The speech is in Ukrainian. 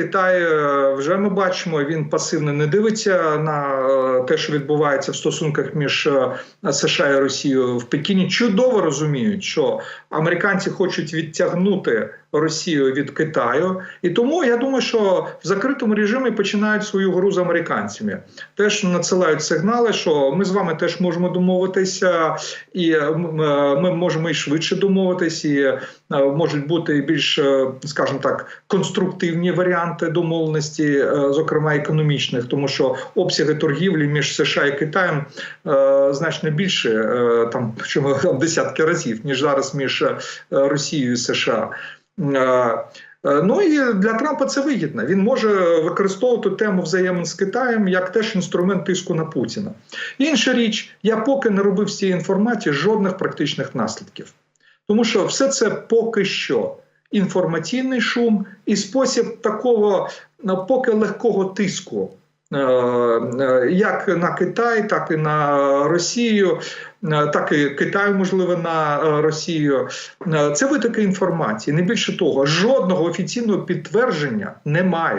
Китай е, вже ми бачимо, він пасивно не дивиться на е, те, що відбувається в стосунках між е, США і Росією в Пекіні. Чудово розуміють, що американці хочуть відтягнути Росію від Китаю, і тому я думаю, що в закритому режимі починають свою гру з американцями. Теж надсилають сигнали, що ми з вами теж можемо домовитися, і е, е, ми можемо і швидше домовитись, і е, можуть бути більш, скажімо так, конструктивні варіанти домовленості, зокрема економічних, тому що обсяги торгівлі між США і Китаєм значно більше, там чому десятки разів, ніж зараз між Росією і США. Е, е, Ну і для Трампа це вигідно. Він може використовувати тему взаємин з Китаєм як теж інструмент тиску на Путіна. Інша річ, я поки не робив з цієї інформації жодних практичних наслідків, тому що все це поки що інформаційний шум і спосіб такого ну, поки легкого тиску. е, Як на Китай, так і на Росію, так і Китаю, можливо, на е, Росію. Е, Це витоки інформації. Не більше того, жодного офіційного підтвердження немає.